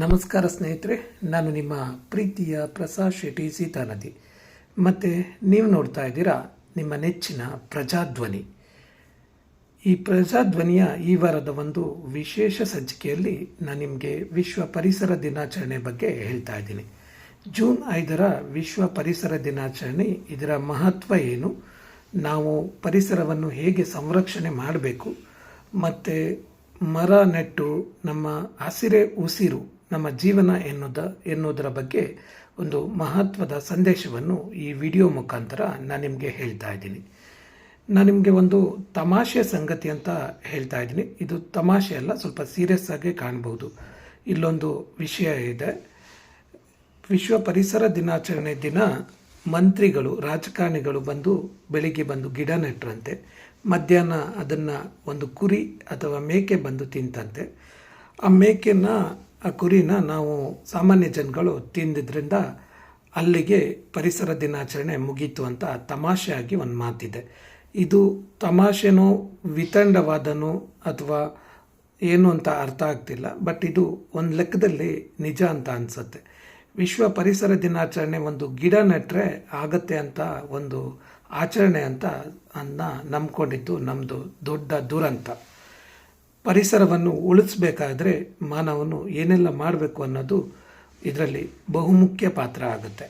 ನಮಸ್ಕಾರ ಸ್ನೇಹಿತರೆ, ನಾನು ನಿಮ್ಮ ಪ್ರೀತಿಯ ಪ್ರಸಾದ್ ಶೆಟ್ಟಿ ಸೀತಾನದಿ. ಮತ್ತು ನೀವು ನೋಡ್ತಾ ಇದ್ದೀರಾ ನಿಮ್ಮ ನೆಚ್ಚಿನ ಪ್ರಜಾಧ್ವನಿ. ಈ ಪ್ರಜಾಧ್ವನಿಯ ಈ ವಾರದ ಒಂದು ವಿಶೇಷ ಸಂಚಿಕೆಯಲ್ಲಿ ನಾನು ನಿಮಗೆ ವಿಶ್ವ ಪರಿಸರ ದಿನಾಚರಣೆ ಬಗ್ಗೆ ಹೇಳ್ತಾ ಇದ್ದೀನಿ. ಜೂನ್ ಐದರ ವಿಶ್ವ ಪರಿಸರ ದಿನಾಚರಣೆ, ಇದರ ಮಹತ್ವ ಏನು, ನಾವು ಪರಿಸರವನ್ನು ಹೇಗೆ ಸಂರಕ್ಷಣೆ ಮಾಡಬೇಕು, ಮತ್ತು ಮರ ನೆಟ್ಟು ನಮ್ಮ ಹಸಿರೆ ಉಸಿರು ನಮ್ಮ ಜೀವನ ಎನ್ನುವುದ ಎನ್ನುವುದರ ಬಗ್ಗೆ ಒಂದು ಮಹತ್ವದ ಸಂದೇಶವನ್ನು ಈ ವಿಡಿಯೋ ಮುಖಾಂತರ ನಾನು ನಿಮಗೆ ಹೇಳ್ತಾ ಇದ್ದೀನಿ. ನಾನು ನಿಮಗೆ ಒಂದು ತಮಾಷೆ ಸಂಗತಿ ಅಂತ ಹೇಳ್ತಾ ಇದ್ದೀನಿ. ಇದು ತಮಾಷೆ ಅಲ್ಲ, ಸ್ವಲ್ಪ ಸೀರಿಯಸ್ ಆಗಿ ಕಾಣ್ಬೋದು. ಇಲ್ಲೊಂದು ವಿಷಯ ಇದೆ. ವಿಶ್ವ ಪರಿಸರ ದಿನಾಚರಣೆ ದಿನ ಮಂತ್ರಿಗಳು, ರಾಜಕಾರಣಿಗಳು ಬಂದು ಬೆಳಿಗ್ಗೆ ಬಂದು ಗಿಡ ನೆಟ್ಟರಂತೆ ಮಧ್ಯಾಹ್ನ ಅದನ್ನು ಒಂದು ಕುರಿ ಅಥವಾ ಮೇಕೆ ಬಂದು ತಿಂತಂತೆ. ಆ ಮೇಕೆನ ಆ ಕುರಿನ ನಾವು ಸಾಮಾನ್ಯ ಜನಗಳು ತಿಂದಿದ್ದರಿಂದ ಅಲ್ಲಿಗೆ ಪರಿಸರ ದಿನಾಚರಣೆ ಮುಗೀತು ಅಂತ ತಮಾಷೆಯಾಗಿ ಒಂದು ಮಾತಿದೆ. ಇದು ತಮಾಷೆನೋ ವಿತಂಡವಾದನೋ ಅಥವಾ ಏನು ಅಂತ ಅರ್ಥ ಆಗ್ತಿಲ್ಲ, ಬಟ್ ಇದು ಒಂದು ಲೆಕ್ಕದಲ್ಲಿ ನಿಜ ಅಂತ ಅನಿಸುತ್ತೆ. ವಿಶ್ವ ಪರಿಸರ ದಿನಾಚರಣೆ ಒಂದು ಗಿಡ ನೆಟ್ಟರೆ ಆಗತ್ತೆ ಅಂತ ಒಂದು ಆಚರಣೆ ಅಂತ ಅನ್ನ ನಂಬ್ಕೊಂಡಿದ್ದು ನಮ್ಮದು ದೊಡ್ಡ ದುರಂತ. ಪರಿಸರವನ್ನು ಉಳಿಸಬೇಕಾದ್ರೆ ಮಾನವನು ಏನೆಲ್ಲ ಮಾಡಬೇಕು ಅನ್ನೋದು ಇದರಲ್ಲಿ ಬಹುಮುಖ್ಯ ಪಾತ್ರ ಆಗುತ್ತೆ.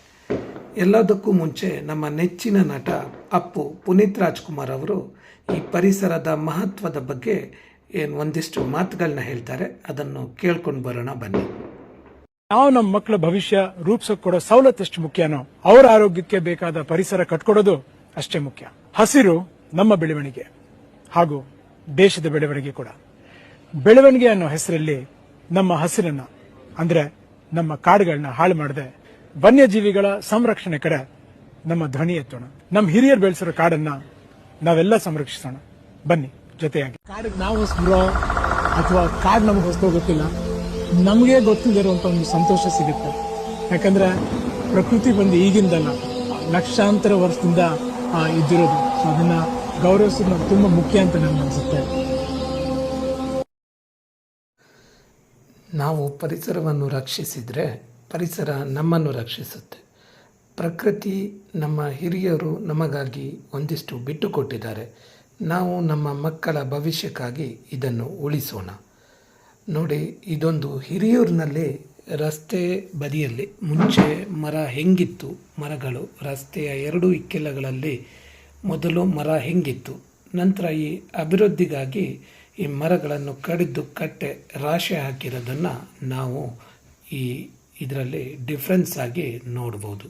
ಎಲ್ಲದಕ್ಕೂ ಮುಂಚೆ ನಮ್ಮ ನೆಚ್ಚಿನ ನಟ ಅಪ್ಪು ಪುನೀತ್ ರಾಜ್ಕುಮಾರ್ ಅವರು ಈ ಪರಿಸರದ ಮಹತ್ವದ ಬಗ್ಗೆ ಏನು ಒಂದಿಷ್ಟು ಮಾತುಗಳನ್ನ ಹೇಳ್ತಾರೆ, ಅದನ್ನು ಕೇಳ್ಕೊಂಡು ಬರೋಣ ಬನ್ನಿ. ನಾವು ನಮ್ಮ ಮಕ್ಕಳ ಭವಿಷ್ಯ ರೂಪಿಸಕ್ ಕೊಡೋ ಸವಲತ್ತು ಎಷ್ಟು ಮುಖ್ಯನೋ ಅವರ ಆರೋಗ್ಯಕ್ಕೆ ಬೇಕಾದ ಪರಿಸರ ಕಟ್ಕೊಡೋದು ಅಷ್ಟೇ ಮುಖ್ಯ. ಹಸಿರು ನಮ್ಮ ಬೆಳವಣಿಗೆ ಹಾಗೂ ದೇಶದ ಬೆಳವಣಿಗೆ ಕೂಡ. ಬೆಳವಣಿಗೆ ಅನ್ನೋ ಹೆಸರಲ್ಲಿ ನಮ್ಮ ಹಸಿರನ್ನ, ಅಂದ್ರೆ ನಮ್ಮ ಕಾಡುಗಳನ್ನ ಹಾಳು ಮಾಡದೆ. ವನ್ಯಜೀವಿಗಳ ಸಂರಕ್ಷಣೆ ಕಡೆ ನಮ್ಮ ಧ್ವನಿ ಎತ್ತೋಣ. ನಮ್ಮ ಹಿರಿಯರು ಬೆಳೆಸಿರೋ ಕಾಡನ್ನ ನಾವೆಲ್ಲ ಸಂರಕ್ಷಿಸೋಣ. ಬನ್ನಿ, ಜೊತೆಯಾಗಿ. ಕಾಡಿಗೆ ನಾವು ಹೊಸಬ್ರೋ ಅಥವಾ ಕಾಡು ನಮ್ಗೆ ಹೊಸದೋ ಗೊತ್ತಿಲ್ಲ ನಮಗೆ ಗೊತ್ತಿದಿರುವಂತ ಒಂದು ಸಂತೋಷ ಸಿಗುತ್ತೆ. ಯಾಕಂದ್ರೆ ಪ್ರಕೃತಿ ಬಂದು ಈಗಿಂದಲ್ಲ, ಲಕ್ಷಾಂತರ ವರ್ಷದಿಂದ ಇದ್ದಿರೋದು. ಸೊ ಅದನ್ನ ಗೌರವಿಸೋದು ನಮ್ಗೆ ತುಂಬಾ ಮುಖ್ಯ ಅಂತ ನನಗೆ ಅನ್ಸುತ್ತೆ. ನಾವು ಪರಿಸರವನ್ನು ರಕ್ಷಿಸಿದರೆ ಪರಿಸರ ನಮ್ಮನ್ನು ರಕ್ಷಿಸುತ್ತೆ. ಪ್ರಕೃತಿ ನಮ್ಮ ಹಿರಿಯರು ನಮಗಾಗಿ ಒಂದಿಷ್ಟು ಬಿಟ್ಟು ಕೊಟ್ಟಿದ್ದಾರೆ. ನಾವು ನಮ್ಮ ಮಕ್ಕಳ ಭವಿಷ್ಯಕ್ಕಾಗಿ ಇದನ್ನು ಉಳಿಸೋಣ. ನೋಡಿ, ಇದೊಂದು ಹಿರಿಯೂರಿನಲ್ಲಿ ರಸ್ತೆ ಬದಿಯಲ್ಲಿ, ಮುಂಚೆ ಮರ ಹೆಂಗಿತ್ತು, ಮರಗಳು ರಸ್ತೆಯ ಎರಡು ಇಕ್ಕೆಲಗಳಲ್ಲಿ ಮೊದಲು ಮರ ಹೆಂಗಿತ್ತು, ನಂತರ ಈ ಅಭಿವೃದ್ಧಿಗಾಗಿ ಈ ಮರಗಳನ್ನು ಕಡಿದು ಕಟ್ಟೆ ರಾಶಿ ಹಾಕಿರೋದನ್ನು ನಾವು ಈ ಇದರಲ್ಲಿ ಡಿಫ್ರೆನ್ಸ್ ಆಗಿ ನೋಡ್ಬೋದು.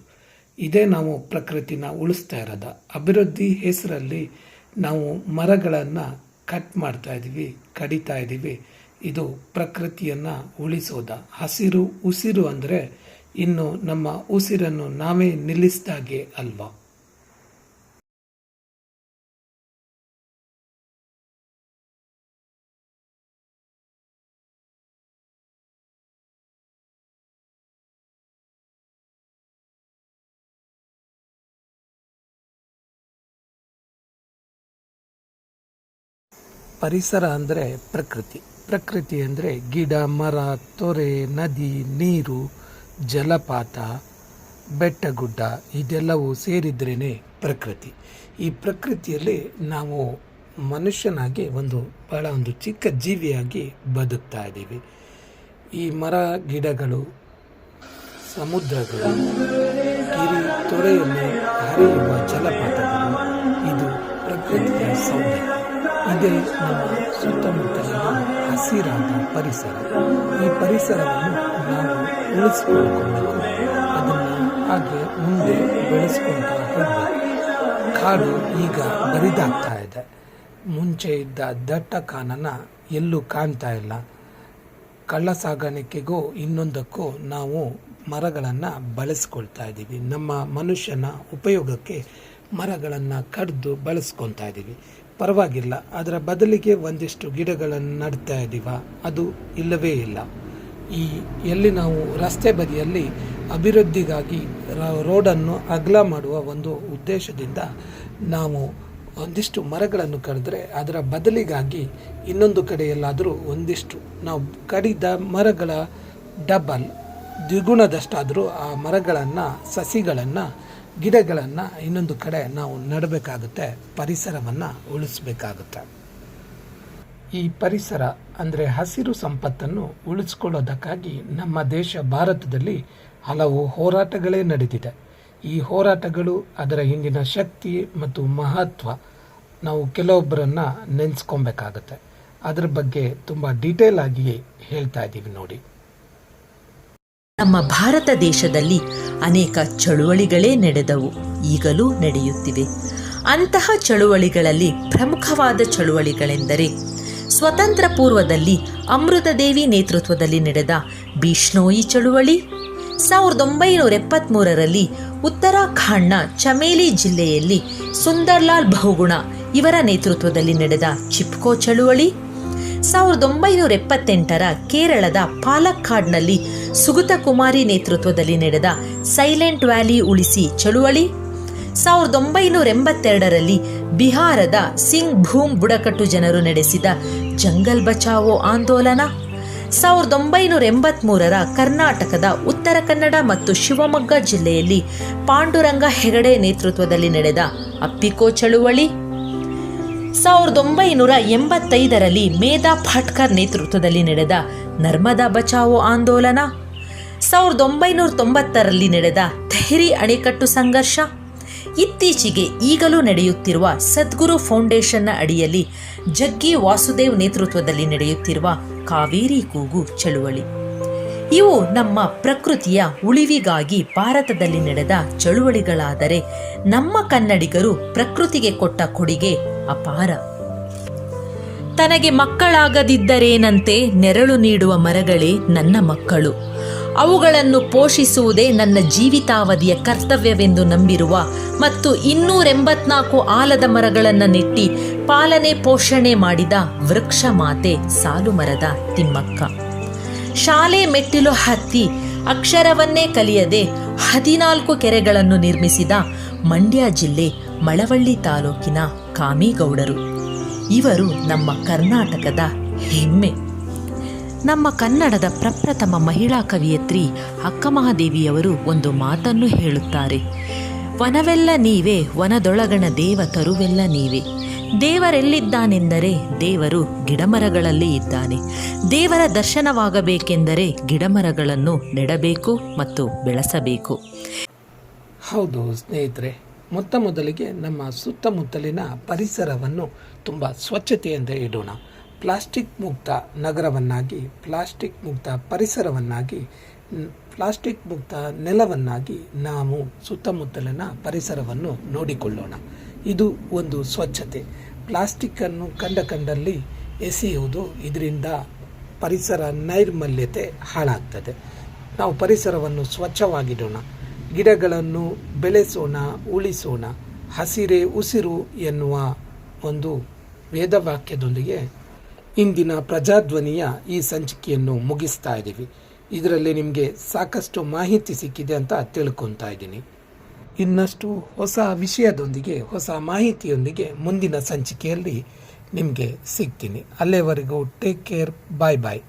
ಇದೇ ನಾವು ಪ್ರಕೃತಿನ ಉಳಿಸ್ತಾ ಇರೋದ. ಅಭಿವೃದ್ಧಿ ಹೆಸರಲ್ಲಿ ನಾವು ಮರಗಳನ್ನು ಕಟ್ ಮಾಡ್ತಾ ಇದ್ದೀವಿ, ಕಡಿತಾ ಇದ್ದೀವಿ. ಇದು ಪ್ರಕೃತಿಯನ್ನು ಉಳಿಸೋದ. ಹಸಿರು ಉಸಿರು ಅಂದರೆ ಇನ್ನು ನಮ್ಮ ಉಸಿರನ್ನು ನಾವೇ ನಿಲ್ಲಿಸಿದಾಗೆ ಅಲ್ವಾ? ಪರಿಸರ ಅಂದರೆ ಪ್ರಕೃತಿ. ಪ್ರಕೃತಿ ಅಂದರೆ ಗಿಡ, ಮರ, ತೊರೆ, ನದಿ, ನೀರು, ಜಲಪಾತ ಬೆಟ್ಟ ಗುಡ್ಡ ಇದೆಲ್ಲವೂ ಸೇರಿದ್ರೇ ಪ್ರಕೃತಿ. ಈ ಪ್ರಕೃತಿಯಲ್ಲಿ ನಾವು ಮನುಷ್ಯನಾಗಿ ಒಂದು ಬಹಳ ಒಂದು ಚಿಕ್ಕ ಜೀವಿಯಾಗಿ ಬದುಕ್ತಾ ಇದ್ದೀವಿ. ಈ ಮರ, ಗಿಡಗಳು, ಸಮುದ್ರಗಳು, ಕಿರಿ, ತೊರೆಯಲ್ಲಿ ಹರಿಯುವ ಜಲಪಾತಗಳು, ಇದು ಪ್ರಕೃತಿಯ ಸೌಂದರ್ಯ. ಇದೇ ನಮ್ಮ ಸುತ್ತಮುತ್ತಲಿನ ಹಸಿರಾದ ಪರಿಸರ. ಈ ಪರಿಸರವನ್ನು ನಾವು ಉಳಿಸಿಕೊಳ್ಳಬೇಕು. ಅದನ್ನು ಹಾಗೆ ಮುಂದೆ ಬೆಳೆಸ್ಕೊಳ್ತಾ ಹೋಗಬೇಕು. ಕಾಡು ಈಗ ಬರಿದಾಗ್ತಾ ಇದೆ. ಮುಂಚೆ ಇದ್ದ ದಟ್ಟ ಕಾನನ ಎಲ್ಲೂ ಕಾಣ್ತಾ ಇಲ್ಲ. ಕಳ್ಳ ಸಾಗಾಣಿಕೆಗೂ ಇನ್ನೊಂದಕ್ಕೂ ನಾವು ಮರಗಳನ್ನು ಬಳಸ್ಕೊಳ್ತಾ ಇದ್ದೀವಿ ನಮ್ಮ ಮನುಷ್ಯನ ಉಪಯೋಗಕ್ಕೆ ಮರಗಳನ್ನು ಕಡಿದು ಬಳಸ್ಕೊತಾ ಇದ್ದೀವಿ ಪರವಾಗಿಲ್ಲ. ಅದರ ಬದಲಿಗೆ ಒಂದಿಷ್ಟು ಗಿಡಗಳನ್ನು ನಡ್ತಾ ಇದ್ದೀವ? ಅದು ಇಲ್ಲವೇ ಇಲ್ಲ. ಈ ಎಲ್ಲಿ ನಾವು ರಸ್ತೆ ಬದಿಯಲ್ಲಿ ಅಭಿವೃದ್ಧಿಗಾಗಿ ರೋಡನ್ನು ಅಗಲ ಮಾಡುವ ಒಂದು ಉದ್ದೇಶದಿಂದ ನಾವು ಒಂದಿಷ್ಟು ಮರಗಳನ್ನು ಕಡಿದ್ರೆ ಅದರ ಬದಲಿಗಾಗಿ ಇನ್ನೊಂದು ಕಡೆಯಲ್ಲಾದರೂ ಒಂದಿಷ್ಟು ನಾವು ಕಡಿದ ಮರಗಳ ಡಬಲ್ ದ್ವಿಗುಣದಷ್ಟಾದರೂ ಆ ಮರಗಳನ್ನು, ಸಸಿಗಳನ್ನು ಗಿಡಗಳನ್ನು ಇನ್ನೊಂದು ಕಡೆ ನಾವು ನೆಡಬೇಕಾಗುತ್ತೆ, ಪರಿಸರವನ್ನು ಉಳಿಸ್ಬೇಕಾಗುತ್ತೆ. ಈ ಪರಿಸರ ಅಂದರೆ ಹಸಿರು ಸಂಪತ್ತನ್ನು ಉಳಿಸ್ಕೊಳ್ಳೋದಕ್ಕಾಗಿ ನಮ್ಮ ದೇಶ ಭಾರತದಲ್ಲಿ ಹಲವು ಹೋರಾಟಗಳೇ ನಡೆದಿದೆ. ಈ ಹೋರಾಟಗಳು ಅದರ ಹಿಂದಿನ ಶಕ್ತಿ ಮತ್ತು ಮಹತ್ವ ನಾವು ಕೆಲವೊಬ್ಬರನ್ನು ನೆನೆಸ್ಕೊಬೇಕಾಗತ್ತೆ. ಅದ್ರ ಬಗ್ಗೆ ತುಂಬ ಡೀಟೇಲ್ ಆಗಿ ಹೇಳ್ತಾ ಇದ್ದೀವಿ ನೋಡಿ. ನಮ್ಮ ಭಾರತ ದೇಶದಲ್ಲಿ ಅನೇಕ ಚಳುವಳಿಗಳೇ ನಡೆದವು, ಈಗಲೂ ನಡೆಯುತ್ತಿವೆ. ಅಂತಹ ಚಳುವಳಿಗಳಲ್ಲಿ ಪ್ರಮುಖವಾದ ಚಳುವಳಿಗಳೆಂದರೆ ಸ್ವತಂತ್ರ ಪೂರ್ವದಲ್ಲಿ ಅಮೃತದೇವಿ ನೇತೃತ್ವದಲ್ಲಿ ನಡೆದ ಬಿಷ್ಣೋಯಿ ಚಳುವಳಿ, ಸಾವಿರದ ಒಂಬೈನೂರ ಎಪ್ಪತ್ತ್ಮೂರರಲ್ಲಿ ಉತ್ತರಾಖಂಡ್ನ ಚಮೇಲಿ ಜಿಲ್ಲೆಯಲ್ಲಿ ಸುಂದರ್ಲಾಲ್ ಬಹುಗುಣ ಇವರ ನೇತೃತ್ವದಲ್ಲಿ ನಡೆದ ಚಿಪ್ಕೋ ಚಳುವಳಿ, ಸಾವಿರದ ಒಂಬೈನೂರ ಎಪ್ಪತ್ತೆಂಟರ ಕೇರಳದ ಪಾಲಕ್ಕಾಡ್ನಲ್ಲಿ ಸುಗತ ಕುಮಾರಿ ನೇತೃತ್ವದಲ್ಲಿ ನಡೆದ ಸೈಲೆಂಟ್ ವ್ಯಾಲಿ ಉಳಿಸಿ ಚಳುವಳಿ. ಸಾವಿರದ ಒಂಬೈನೂರ ಎಂಬತ್ತೆರಡರಲ್ಲಿ ಬಿಹಾರದ ಸಿಂಗ್ ಭೂಮ್ ಬುಡಕಟ್ಟು ಜನರು ನಡೆಸಿದ ಜಂಗಲ್ ಬಚಾವೋ ಆಂದೋಲನ. ಸಾವಿರದ ಒಂಬೈನೂರ ಎಂಬತ್ಮೂರರ ಕರ್ನಾಟಕದ ಉತ್ತರ ಕನ್ನಡ ಮತ್ತು ಶಿವಮೊಗ್ಗ ಜಿಲ್ಲೆಯಲ್ಲಿ ಪಾಂಡುರಂಗ ಹೆಗಡೆ ನೇತೃತ್ವದಲ್ಲಿ ನಡೆದ ಅಪ್ಪಿಕೋ ಚಳುವಳಿ. ಸಾವಿರದ ಒಂಬೈನೂರ ಎಂಬತ್ತೈದರಲ್ಲಿ ಮೇಧಾ ಫಾಟ್ಕರ್ ನೇತೃತ್ವದಲ್ಲಿ ನಡೆದ ನರ್ಮದಾ ಬಚಾವೋ ಆಂದೋಲನ. ಸಾವಿರದ ಒಂಬೈನೂರ ತೊಂಬತ್ತರಲ್ಲಿ ನಡೆದ ತೆಹರಿ ಅಣೆಕಟ್ಟು ಸಂಘರ್ಷ. ಇತ್ತೀಚೆಗೆ ಈಗಲೂ ನಡೆಯುತ್ತಿರುವ ಸದ್ಗುರು ಫೌಂಡೇಶನ್ನ ಅಡಿಯಲ್ಲಿ ಜಗ್ಗಿ ವಾಸುದೇವ್ ನೇತೃತ್ವದಲ್ಲಿ ನಡೆಯುತ್ತಿರುವ ಕಾವೇರಿ ಕೂಗು ಚಳುವಳಿ. ಇವು ನಮ್ಮ ಪ್ರಕೃತಿಯ ಉಳಿವಿಗಾಗಿ ಭಾರತದಲ್ಲಿ ನಡೆದ ಚಳುವಳಿಗಳಾದರೆ ನಮ್ಮ ಕನ್ನಡಿಗರು ಪ್ರಕೃತಿಗೆ ಕೊಟ್ಟ ಕೊಡುಗೆ ಅಪಾರ. ತನಗೆ ಮಕ್ಕಳಾಗದಿದ್ದರೇನಂತೆ ನೆರಳು ನೀಡುವ ಮರಗಳೇ ನನ್ನ ಮಕ್ಕಳು. ಅವುಗಳನ್ನು ಪೋಷಿಸುವುದೇ ನನ್ನ ಜೀವಿತಾವಧಿಯ ಕರ್ತವ್ಯವೆಂದು ನಂಬಿರುವ ಮತ್ತು ಇನ್ನೂರೆಂಬತ್ನಾಲ್ಕು ಆಲದ ಮರಗಳನ್ನು ನೆಟ್ಟಿ ಪಾಲನೆ ಪೋಷಣೆ ಮಾಡಿದ ವೃಕ್ಷ ಮಾತೆ ಸಾಲು ಮರದ ತಿಮ್ಮಕ್ಕ. ಶಾಲೆ ಮೆಟ್ಟಿಲು ಹತ್ತಿ ಅಕ್ಷರವನ್ನೇ ಕಲಿಯದೆ ಹದಿನಾಲ್ಕು ಕೆರೆಗಳನ್ನು ನಿರ್ಮಿಸಿದ ಮಂಡ್ಯ ಜಿಲ್ಲೆ ಮಳವಳ್ಳಿ ತಾಲೂಕಿನ ಕಾಮೇಗೌಡರು. ಇವರು ನಮ್ಮ ಕರ್ನಾಟಕದ ಹೆಮ್ಮೆ. ನಮ್ಮ ಕನ್ನಡದ ಪ್ರಪ್ರಥಮ ಮಹಿಳಾ ಕವಿಯತ್ರಿ ಅಕ್ಕಮಹಾದೇವಿಯವರು ಒಂದು ಮಾತನ್ನು ಹೇಳುತ್ತಾರೆ. ವನವೆಲ್ಲ ನೀವೇ, ವನದೊಳಗಣ ದೇವ ತರುವೆಲ್ಲ ನೀವೇ. ದೇವರೆಲ್ಲಿದ್ದಾನೆಂದರೆ ದೇವರು ಗಿಡಮರಗಳಲ್ಲಿ ಇದ್ದಾನೆ. ದೇವರ ದರ್ಶನವಾಗಬೇಕೆಂದರೆ ಗಿಡಮರಗಳನ್ನು ನೆಡಬೇಕು ಮತ್ತು ಬೆಳೆಸಬೇಕು. ಹೌದು ಸ್ನೇಹಿತರೆ, ಮೊತ್ತ ಮೊದಲಿಗೆ ನಮ್ಮ ಸುತ್ತಮುತ್ತಲಿನ ಪರಿಸರವನ್ನು ತುಂಬ ಸ್ವಚ್ಛತೆಯಿಂದ ಇಡೋಣ ಪ್ಲಾಸ್ಟಿಕ್ ಮುಕ್ತ ನಗರವನ್ನಾಗಿ, ಪ್ಲಾಸ್ಟಿಕ್ ಮುಕ್ತ ಪರಿಸರವನ್ನಾಗಿ ಪ್ಲಾಸ್ಟಿಕ್ ಮುಕ್ತ ನೆಲವನ್ನಾಗಿ ನಾವು ಸುತ್ತಮುತ್ತಲಿನ ಪರಿಸರವನ್ನು ನೋಡಿಕೊಳ್ಳೋಣ. ಇದು ಒಂದು ಸ್ವಚ್ಛತೆ. ಪ್ಲಾಸ್ಟಿಕ್ಕನ್ನು ಕಂಡ ಕಂಡಲ್ಲಿ ಎಸೆಯುವುದು ಇದರಿಂದ ಪರಿಸರ ನೈರ್ಮಲ್ಯತೆ ಹಾಳಾಗ್ತದೆ. ನಾವು ಪರಿಸರವನ್ನು ಸ್ವಚ್ಛವಾಗಿಡೋಣ. ಗಿಡಗಳನ್ನು ಬೆಳೆಸೋಣ, ಉಳಿಸೋಣ. ಹಸಿರೇ ಉಸಿರು ಎನ್ನುವ ಒಂದು ವೇದವಾಕ್ಯದೊಂದಿಗೆ ಇಂದಿನ ಪ್ರಜಾಧ್ವನಿಯ ಈ ಸಂಚಿಕೆಯನ್ನು ಮುಗಿಸ್ತಾ ಇದ್ದೀವಿ. ಇದರಲ್ಲಿ ನಿಮಗೆ ಸಾಕಷ್ಟು ಮಾಹಿತಿ ಸಿಕ್ಕಿದೆ ಅಂತ ತಿಳ್ಕೊತಾ ಇದ್ದೀನಿ. ಇನ್ನಷ್ಟು ಹೊಸ ವಿಷಯದೊಂದಿಗೆ, ಹೊಸ ಮಾಹಿತಿಯೊಂದಿಗೆ ಮುಂದಿನ ಸಂಚಿಕೆಯಲ್ಲಿ ನಿಮಗೆ ಸಿಗ್ತೀನಿ. ಅಲ್ಲಿವರೆಗೂ ಟೇಕ್ ಕೇರ್ ಬಾಯ್ ಬಾಯ್